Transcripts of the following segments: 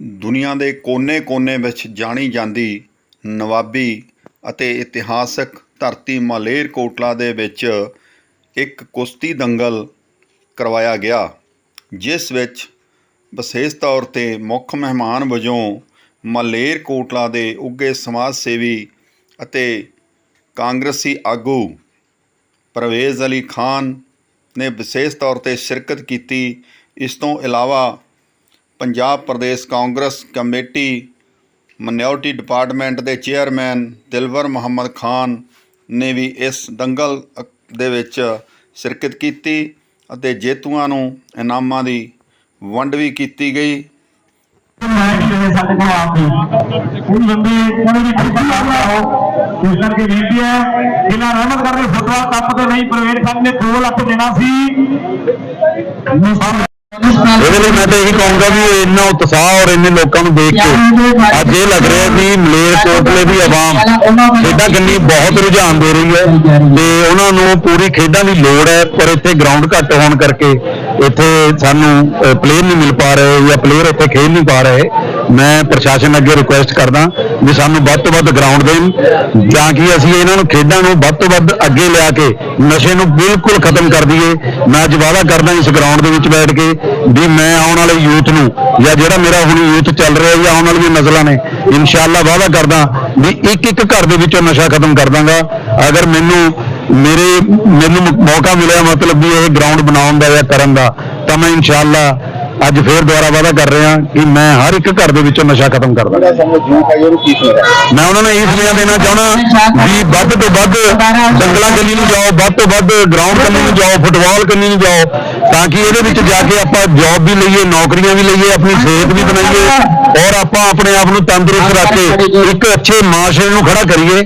ਦੁਨੀਆ ਦੇ ਕੋਨੇ-ਕੋਨੇ ਵਿੱਚ ਜਾਣੀ ਜਾਂਦੀ ਨਵਾਬੀ ਅਤੇ ਇਤਿਹਾਸਕ ਧਰਤੀ ਮਾਲੇਰਕੋਟਲਾ ਦੇ ਵਿੱਚ ਇੱਕ ਕੁਸ਼ਤੀ ਦੰਗਲ ਕਰਵਾਇਆ ਗਿਆ, ਜਿਸ ਵਿੱਚ ਵਿਸ਼ੇਸ਼ ਤੌਰ 'ਤੇ ਮੁੱਖ ਮਹਿਮਾਨ ਵਜੋਂ ਮਾਲੇਰਕੋਟਲਾ ਦੇ ਉੱਘੇ ਸਮਾਜ ਸੇਵੀ ਅਤੇ ਕਾਂਗਰਸੀ ਆਗੂ ਪਰਵੇਜ਼ ਅਲੀ ਖਾਨ ਨੇ ਵਿਸ਼ੇਸ਼ ਤੌਰ 'ਤੇ ਸ਼ਿਰਕਤ ਕੀਤੀ। ਇਸ ਤੋਂ ਇਲਾਵਾ Punjab Pradesh Congress committee minority department ਦੇ ਚੇਅਰਮੈਨ ਦਿਲਵਰ ਮੁਹੰਮਦ ਖਾਨ ਨੇ ਵੀ ਇਸ ਦੰਗਲ ਦੇ ਵਿੱਚ ਸ਼ਿਰਕਤ ਕੀਤੀ ਅਤੇ ਜੇਤੂਆਂ ਨੂੰ ਇਨਾਮਾਂ ਦੀ ਵੰਡ ਵੀ ਕੀਤੀ ਗਈ। ਸਾਡੇ ਕੋਲ ਆਪ ਨੇ ਕੋਈ ਬੰਦੇ ਕੋਈ ਵੀ ਖੁਸ਼ੀ ਕਰਦਾ ਹੋ ਇਸ ਕਰਕੇ ਬੇਨਤੀ ਹੈ ਇਹਨਾਂ ਰਹਿਮਤ ਕਰਕੇ ਫੁੱਟਬਾਲ ਕੱਪ ਤੇ ਨਹੀਂ ਪ੍ਰਵੇਸ਼ ਸਿੰਘ ਨੇ 2 ਲੱਖ ਦੇਣਾ ਸੀ ਇਹਦੇ ਲਈ ਮੈਂ ਤਾਂ ਇਹੀ ਕਹੂੰਗਾ ਵੀ ਇੰਨਾ ਉਤਸ਼ਾਹ ਔਰ ਇੰਨੇ ਲੋਕਾਂ ਨੂੰ ਦੇਖ ਕੇ ਅੱਜ ਇਹ ਲੱਗ ਰਿਹਾ ਵੀ ਮਲੇਰਕੋਟਲੇ ਦੀ ਆਵਾਮ ਖੇਡਾਂ ਕੰਨੀ ਬਹੁਤ ਰੁਝਾਨ ਦੇ ਰਹੀ ਹੈ ਤੇ ਉਹਨਾਂ ਨੂੰ ਪੂਰੀ ਖੇਡਾਂ ਦੀ ਲੋੜ ਹੈ, ਪਰ ਇੱਥੇ ਗਰਾਊਂਡ ਘੱਟ ਹੋਣ ਕਰਕੇ ਇੱਥੇ ਸਾਨੂੰ ਪਲੇਅਰ ਨਹੀਂ ਮਿਲ ਪਾ ਰਹੇ ਜਾਂ ਪਲੇਅਰ ਇੱਥੇ ਖੇਡ ਨਹੀਂ ਪਾ ਰਹੇ। ਮੈਂ ਪ੍ਰਸ਼ਾਸਨ ਅੱਗੇ ਰਿਕੁਐਸਟ ਕਰਦਾ ਵੀ ਸਾਨੂੰ ਵੱਧ ਤੋਂ ਵੱਧ ਗਰਾਊਂਡ ਦੇਣ, ਜਾਂ ਕਿ ਅਸੀਂ ਇਹਨਾਂ ਨੂੰ ਖੇਡਾਂ ਨੂੰ ਵੱਧ ਤੋਂ ਵੱਧ ਅੱਗੇ ਲਿਆ ਕੇ ਨਸ਼ੇ ਨੂੰ ਬਿਲਕੁਲ ਖਤਮ ਕਰ ਦਈਏ। ਮੈਂ ਅੱਜ ਵਾਅਦਾ ਕਰਦਾ ਇਸ ਗਰਾਊਂਡ ਦੇ ਵਿੱਚ ਬੈਠ ਕੇ ਵੀ ਮੈਂ ਆਉਣ ਵਾਲੇ ਯੂਥ ਨੂੰ, ਜਾਂ ਜਿਹੜਾ ਮੇਰਾ ਹੁਣ ਯੂਥ ਚੱਲ ਰਿਹਾ ਜਾਂ ਆਉਣ ਵਾਲੀਆਂ ਨਜ਼ਲਾਂ ਨੇ, ਇਨਸ਼ਾਅੱਲਾ ਵਾਅਦਾ ਕਰਦਾ ਵੀ ਇੱਕ ਇੱਕ ਘਰ ਦੇ ਵਿੱਚੋਂ ਨਸ਼ਾ ਖਤਮ ਕਰ ਦਾਂਗਾ। ਅਗਰ ਮੈਨੂੰ, ਮੇਰੇ, ਮੈਨੂੰ ਮੌਕਾ ਮਿਲਿਆ ਮਤਲਬ ਵੀ ਇਹ ਗਰਾਊਂਡ ਬਣਾਉਣ ਦਾ ਜਾਂ ਕਰਨ ਦਾ, ਤਾਂ ਮੈਂ ਇਨਸ਼ਾਅੱਲਾ ਅੱਜ ਫੇਰ ਦੁਬਾਰਾ ਵਾਅਦਾ ਕਰ ਰਿਹਾ ਕਿ ਮੈਂ ਹਰ ਇੱਕ ਘਰ ਦੇ ਵਿੱਚੋਂ ਨਸ਼ਾ ਖਤਮ ਕਰ ਦਾਂਗਾ ਮੈਂ ਉਹਨਾਂ ਨੂੰ ਇਹ ਸੁਨੇਹਾ ਦੇਣਾ ਚਾਹਣਾ ਵੀ ਵੱਧ ਤੋਂ ਵੱਧ ਜੰਗਲਾਂ ਕੰਨੀ ਨੂੰ ਜਾਓ ਵੱਧ ਤੋਂ ਵੱਧ ਗਰਾਊਂਡ ਕੰਨੀ ਨੂੰ ਜਾਓ ਫੁੱਟਬਾਲ ਕੰਨੀ ਨੂੰ ਜਾਓ ਤਾਂ ਕਿ ਇਹਦੇ ਵਿੱਚ ਜਾ ਕੇ ਆਪਾਂ ਜੌਬ ਵੀ ਲਈਏ ਨੌਕਰੀਆਂ ਵੀ ਲਈਏ ਆਪਣੀ ਸਿਹਤ ਵੀ ਬਣਾਈਏ ਔਰ ਆਪਾਂ ਆਪਣੇ ਆਪ ਨੂੰ ਤੰਦਰੁਸਤ ਰੱਖ ਕੇ ਇੱਕ ਅੱਛੇ ਮਾਸ਼ਰੇ ਨੂੰ ਖੜਾ ਕਰੀਏ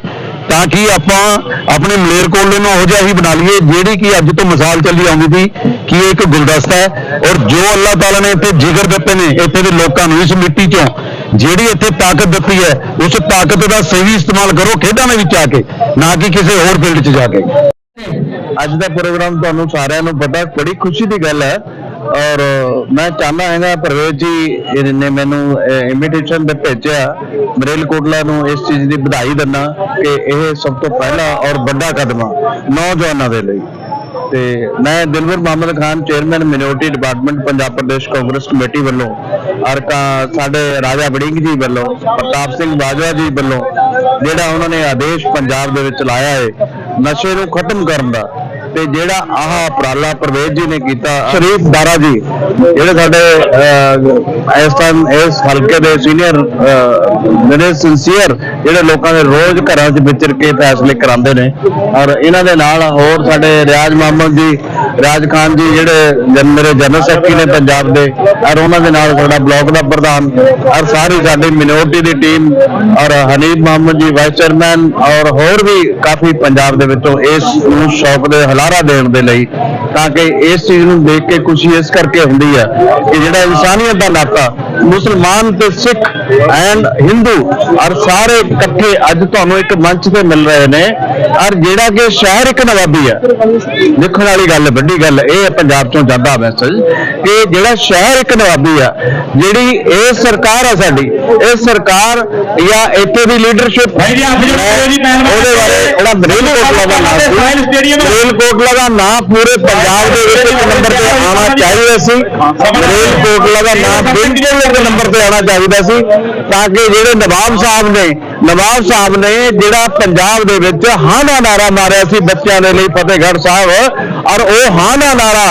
ਤਾਂ ਕਿ ਆਪਾਂ ਆਪਣੇ ਮਲੇਰਕੋਟਲੇ ਨੂੰ ਉਹੋ ਜਿਹਾ ਹੀ ਬਣਾ ਲਈਏ ਜਿਹੜੀ ਕਿ ਅੱਜ ਤੋਂ ਮਿਸਾਲ ਚੱਲੀ ਆਉਂਦੀ ਸੀ ਕਿ ਇਹ ਇੱਕ ਗੁਲਦਸਤਾ ਹੈ? ਔਰ ਜੋ ਅੱਲਾਹ ਤਾਲਾ ਨੇ ਇੱਥੇ ਜਿਗਰ ਦਿੱਤੇ ਨੇ, ਇੱਥੇ ਦੇ ਲੋਕਾਂ ਨੂੰ ਇਸ ਮਿੱਟੀ ਚੋਂ, ਜਿਹੜੀ ਇੱਥੇ ਤਾਕਤ ਦਿੱਤੀ ਹੈ, ਉਸ ਤਾਕਤ ਦਾ ਸਹੀ ਇਸਤੇਮਾਲ ਕਰੋ ਖੇਡਾਂ ਦੇ ਵਿੱਚ ਆ ਕੇ, ਨਾ ਕਿ ਕਿਸੇ ਹੋਰ ਫੀਲਡ 'ਚ ਜਾ ਕੇ। ਅੱਜ ਦਾ ਪ੍ਰੋਗਰਾਮ ਤੁਹਾਨੂੰ ਸਾਰਿਆਂ ਨੂੰ ਪਤਾ, ਬੜੀ ਖੁਸ਼ੀ ਦੀ ਗੱਲ ਹੈ। ਔਰ ਮੈਂ ਚਾਹੁੰਦਾ ਹੈਗਾ, ਪ੍ਰਵੇਸ਼ ਜੀ ਨੇ ਮੈਨੂੰ ਇਨਵੀਟੇਸ਼ਨ ਦੇ ਭੇਜਿਆ। ਮਰੇਲ ਕੋਟਲਾ ਨੂੰ ਇਸ ਚੀਜ਼ ਦੀ ਵਧਾਈ ਦਿੰਦਾ ਕਿ ਇਹ ਸਭ ਤੋਂ ਪਹਿਲਾ ਔਰ ਵੱਡਾ ਕਦਮ ਆ ਨੌਜਵਾਨਾਂ ਦੇ ਲਈ। ਤੇ ਮੈਂ Dilwar Muhammad Khan, chairman minority department Punjab Pradesh Congress committee ਵੱਲੋਂ ਔਰ ਸਾਡੇ ਰਾਜਾ ਵੜਿੰਗ ਜੀ ਵੱਲੋਂ, ਪ੍ਰਤਾਪ ਸਿੰਘ ਬਾਜਵਾ ਜੀ ਵੱਲੋਂ, ਜਿਹੜਾ ਉਹਨਾਂ ਨੇ ਆਦੇਸ਼ ਪੰਜਾਬ ਦੇ ਵਿੱਚ ਲਾਇਆ ਹੈ ਨਸ਼ੇ ਨੂੰ ਖਤਮ ਕਰਨ ਦਾ ਤੇ ਜਿਹੜਾ ਆਹ ਉਪਰਾਲਾ ਪ੍ਰਵੇਸ਼ ਜੀ ਨੇ ਕੀਤਾ ਸ਼ਰੀਫ ਦਾਰਾ ਜੀ। ਜਿਹੜੇ ਸਾਡੇ ਇਸ ਟਾਈਮ ਇਸ ਹਲਕੇ ਦੇ ਸੀਨੀਅਰ ਮੇਰੇ ਸਿੰਸੀਅਰ ਜਿਹੜੇ ਲੋਕਾਂ ਦੇ ਰੋਜ਼ ਘਰਾਂ 'ਚ ਵਿਚਰ ਕੇ ਫੈਸਲੇ ਕਰਾਉਂਦੇ ਨੇ ਔਰ ਇਹਨਾਂ ਦੇ ਨਾਲ ਹੋਰ ਸਾਡੇ ਰਿਆਜ਼ ਮੁਹੰਮਦ ਜੀ ਰਾਜ ਖਾਨ ਜੀ ਜਿਹੜੇ ਮੇਰੇ ਜਨਰਲ ਸੈਕਟਰੀ ਨੇ ਪੰਜਾਬ ਦੇ ਔਰ ਉਹਨਾਂ ਦੇ ਨਾਲ ਸਾਡਾ ਬਲਾਕ ਦਾ ਪ੍ਰਧਾਨ ਔਰ ਸਾਰੀ ਸਾਡੀ ਮਿਨੋਰਟੀ ਦੀ ਟੀਮ ਔਰ ਹਨੀਫ ਮੁਹੰਮਦ ਜੀ ਵਾਈਸ ਚੇਅਰਮੈਨ ਔਰ ਹੋਰ ਵੀ ਕਾਫੀ ਪੰਜਾਬ ਦੇ ਵਿੱਚੋਂ ਇਸ ਨੂੰ ਸ਼ੌਕ ਦੇ ਹਲਾਰਾ ਦੇਣ ਦੇ ਲਈ ਤਾਂ ਕਿ ਇਸ ਚੀਜ਼ ਨੂੰ ਦੇਖ ਕੇ ਖੁਸ਼ੀ ਇਸ ਕਰਕੇ ਹੁੰਦੀ ਹੈ ਕਿ ਜਿਹੜਾ ਇਨਸਾਨੀਅਤ ਦਾ ਨਾਤਾ ਮੁਸਲਮਾਨ ਤੇ ਸਿੱਖ ਐਂਡ ਹਿੰਦੂ ਔਰ ਸਾਰੇ ਇਕੱਠੇ ਅੱਜ ਤੁਹਾਨੂੰ ਇੱਕ ਮੰਚ ਤੇ ਮਿਲ ਰਹੇ ਨੇ। ਔਰ ਜਿਹੜਾ ਕਿ ਸ਼ਹਿਰ ਇੱਕ ਨਵਾਬੀ ਹੈ ਦੇਖਣ ਵਾਲੀ ਗੱਲ ਵੱਡੀ ਗੱਲ ਇਹ ਹੈ ਪੰਜਾਬ ਚੋਂ ਜਾਂਦਾ ਮੈਸੇਜ ਕਿ ਜਿਹੜਾ ਸ਼ਹਿਰ ਇੱਕ ਨਵਾਬੀ ਆ ਜਿਹੜੀ ਇਹ ਸਰਕਾਰ ਆ ਸਾਡੀ ਇਹ ਸਰਕਾਰ ਜਾਂ ਇੱਥੇ ਦੀ ਲੀਡਰਸ਼ਿਪ ਉਹਦੇ ਬਾਰੇ ਜਿਹੜਾ ਮਰੇਲ ਕੋਟਲਾ ਦਾ ਨਾਮ ਸੀ ਮਰੇਲ ਕੋਟਲਾ ਦਾ ਨਾਮ ਪੂਰੇ ਪੰਜਾਬ ਦੇ ਵਿੱਚ ਇੱਕ ਨੰਬਰ ਤੇ ਆਉਣਾ ਚਾਹੀਦਾ ਸੀ। ਮਰੇਲ ਕੋਟਲਾ ਦਾ ਨਾਮ ਬਿਲਕੁਲ ਇੱਕ ਨੰਬਰ ਤੇ ਆਉਣਾ ਚਾਹੀਦਾ ਸੀ ਤਾਂ ਕਿ ਜਿਹੜੇ ਨਵਾਬ ਸਾਹਿਬ ਨੇ, ਨਵਾਬ ਸਾਹਿਬ ਨੇ ਜਿਹੜਾ ਪੰਜਾਬ ਦੇ ਵਿੱਚ ਹਾਂ ਦਾ ਨਾਰਾ ਮਾਰਿਆ ਸੀ ਬੱਚਿਆਂ ਦੇ ਲਈ ਫਤਿਹਗੜ੍ਹ ਸਾਹਿਬ ਔਰ ਉਹ ਹਾਂ ਦਾ ਨਾਰਾ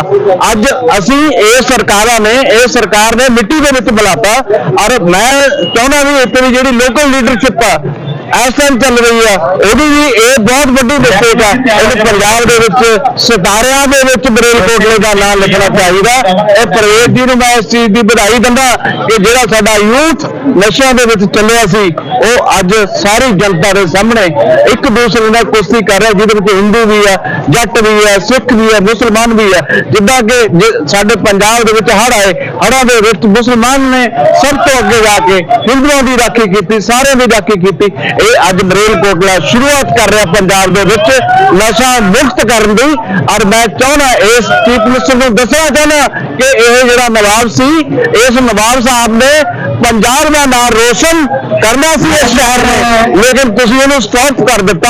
ਅੱਜ ਅਸੀਂ ਇਹ ਸਰਕਾਰਾਂ ਨੇ, ਇਹ ਸਰਕਾਰ ਨੇ ਮਿੱਟੀ ਦੇ ਵਿੱਚ ਬੁਲਾਤਾ ਔਰ ਮੈਂ ਚਾਹੁੰਦਾ ਵੀ ਇੱਥੇ ਦੀ ਜਿਹੜੀ ਲੋਕਲ ਲੀਡਰਸ਼ਿਪ ਆ ਇਸ ਟਾਈਮ ਚੱਲ ਰਹੀ ਆ। ਉਹਦੀ ਵੀ ਇਹ ਬਹੁਤ ਵੱਡੀ ਮਿਸਟੇਕ ਆ। ਇਹਨੂੰ ਪੰਜਾਬ ਦੇ ਵਿੱਚ, ਸਿਤਾਰਿਆਂ ਦੇ ਵਿੱਚ ਬਰੇਲ ਦਾ ਨਾਮ ਲਿਖਣਾ ਚਾਹੀਦਾ। ਇਹ ਪ੍ਰਵੇਸ਼ ਜੀ ਨੂੰ ਮੈਂ ਇਸ ਚੀਜ਼ ਦੀ ਵਧਾਈ ਦਿੰਦਾ ਕਿ ਜਿਹੜਾ ਸਾਡਾ ਯੂਥ ਨਸ਼ਿਆਂ ਦੇ ਵਿੱਚ ਚੱਲਿਆ ਸੀ, ਉਹ ਅੱਜ ਸਾਰੀ ਜਨਤਾ ਦੇ ਸਾਹਮਣੇ ਇੱਕ ਦੂਸਰੇ ਨਾਲ ਕੁਸ਼ਤੀ ਕਰ ਰਿਹਾ, ਜਿਹਦੇ ਵਿੱਚ ਹਿੰਦੂ ਵੀ ਆ, ਜੱਟ ਵੀ ਆ, ਸਿੱਖ ਵੀ ਆ, ਮੁਸਲਮਾਨ ਵੀ ਆ। ਜਿੱਦਾਂ ਕਿ ਸਾਡੇ ਪੰਜਾਬ ਦੇ ਵਿੱਚ ਹੜ ਆਏ, ਹੜ੍ਹਾਂ ਦੇ ਵਿੱਚ ਮੁਸਲਮਾਨ ਨੇ ਸਭ ਤੋਂ ਅੱਗੇ ਜਾ ਕੇ ਹਿੰਦੂਆਂ ਦੀ ਰਾਖੀ ਕੀਤੀ, ਸਾਰਿਆਂ ਦੀ ਰਾਖੀ ਕੀਤੀ। ਇਹ ਅੱਜ ਮਰੇਲਕੋਟਲਾ ਸ਼ੁਰੂਆਤ ਕਰ ਰਿਹਾ ਪੰਜਾਬ ਦੇ ਵਿੱਚ। ਨਸ਼ਾ ਮੁਕਤ ਕਰਨ ਦੀ। ਔਰ ਮੈਂ ਚਾਹੁੰਦਾ ਇਸ ਚੀਫ ਮਿਨਿਸਟਰ ਨੂੰ ਦੱਸਣਾ ਚਾਹੁੰਦਾ ਕਿ ਇਹ ਜਿਹੜਾ ਨਵਾਬ ਸੀ, ਇਸ ਨਵਾਬ ਸਾਹਿਬ ਨੇ ਪੰਜਾਬ ਦਾ ਨਾਮ ਰੋਸ਼ਨ ਕਰਨਾ ਸੀ ਇਸ ਸ਼ਹਿਰ ਨੇ। ਲੇਕਿਨ ਤੁਸੀਂ ਇਹਨੂੰ ਸਟਾਪ ਕਰ ਦਿੱਤਾ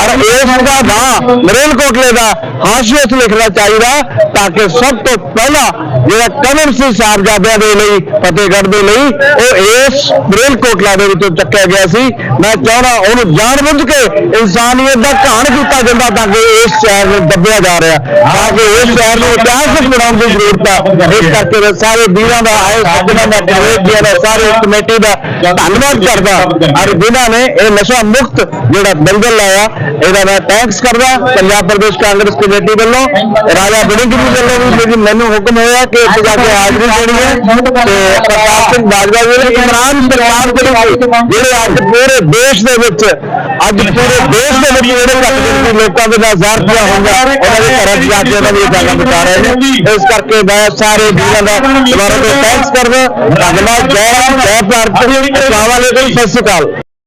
ਔਰ ਇਸ ਦਾ ਨਾਂ ਮਰੇਲ ਕੋਟਲੇ ਦਾ ਹਾਸ਼ੀਏ ਲਿਖਣਾ ਚਾਹੀਦਾ ਤਾਂ ਕਿ ਸਭ ਤੋਂ ਪਹਿਲਾਂ ਜਿਹੜਾ ਕਦਮ ਸੀ ਸਾਹਿਬਜ਼ਾਦਿਆਂ ਦੇ ਲਈ, ਫਤਿਹਗੜ੍ਹ ਦੇ ਲਈ, ਉਹ ਇਸ ਮਰੇਲ ਕੋਟਲਾ ਦੇ ਵਿੱਚੋਂ ਚੱਕਿਆ ਗਿਆ ਸੀ। ਮੈਂ ਚਾਹੁੰਦਾ ਉਹਨੂੰ ਜਾਣ ਬੁੱਝ ਕੇ ਇਨਸਾਨੀਅਤ ਦਾ ਘਾਣ ਕੀਤਾ ਜਾਂਦਾ ਤਾਂ ਕਿ ਇਸ ਸ਼ਹਿਰ ਨੂੰ ਦੱਬਿਆ ਜਾ ਰਿਹਾ, ਤਾਂ ਕਿ ਇਸ ਸ਼ਹਿਰ ਨੂੰ ਇਤਿਹਾਸਕ ਬਣਾਉਣ ਦੀ ਜ਼ਰੂਰਤ ਹੈ ਇਸ ਕਰਕੇ ਸਾਰੇ ਵੀਰਾਂ ਦਾ ਆਏ ਸੱਜਣਾ ਦਾ ਕਮੇਟੀਆਂ ਦਾ ਸਾਰੇ ਕਮੇਟੀ ਦਾ ਧੰਨਵਾਦ ਕਰਦਾ ਔਰ ਜਿਨ੍ਹਾਂ ਨੇ ਇਹ ਨਸ਼ਾ ਮੁਕਤ ਜਿਹੜਾ ਦੰਗਲ ਲਾਇਆ ਇਹਦਾ ਮੈਂ ਥੈਂਕਸ ਕਰਦਾ। ਪੰਜਾਬ ਪ੍ਰਦੇਸ਼ ਕਾਂਗਰਸ ਕਮੇਟੀ ਵੱਲੋਂ ਰਾਜਾ ਬੜਿੰਗ ਜੀ ਵੱਲੋਂ ਵੀ ਮੇਰੀ ਮੈਨੂੰ ਹੁਕਮ ਹੋਇਆ ਕਿ ਇੱਥੇ ਜਾ ਕੇ ਹਾਜ਼ਰੀ ਦੇਣੀ ਹੈ। ਤੇ ਪ੍ਰਤਾਪ ਸਿੰਘ ਬਾਜਵਾ ਜੀ ਨੇ ਇਮਰਾਨ ਸਰਕਾਰ ਜਿਹੜੇ ਅੱਜ ਪੂਰੇ ਦੇਸ਼ ਦੇ ਵਿੱਚ ਅੱਜ ਪੂਰੇ ਦੇਸ਼ ਦੇ ਵਿੱਚ ਜਿਹੜੇ ਘੱਟ ਗਿਣਤੀ ਲੋਕਾਂ ਦੇ ਨਾਲ ਜ਼ਾਹਰ ਕੀਆ ਹੋਊਗਾ, ਉਹਨਾਂ ਦੇ ਘਰਾਂ 'ਚ ਜਾ ਕੇ ਉਹਨਾਂ ਦੀ ਜਾਗਾ ਬਚਾ ਰਹੇ ਨੇ। ਇਸ ਕਰਕੇ ਮੈਂ ਸਾਰੇ ਵੀਰਾਂ ਦਾ ਦੁਬਾਰਾ ਤੋਂ ਥੈਂਕਸ ਕਰਦਾ। ਧੰਨਵਾਦ, ਜੈ ਰਾਮ ਜੈ ਭਾਰਤ। ਅਸਲਾਮ ਵਾਲੇਕੁਮ ਸਤਿ ਸ਼੍ਰੀ ਅਕਾਲ।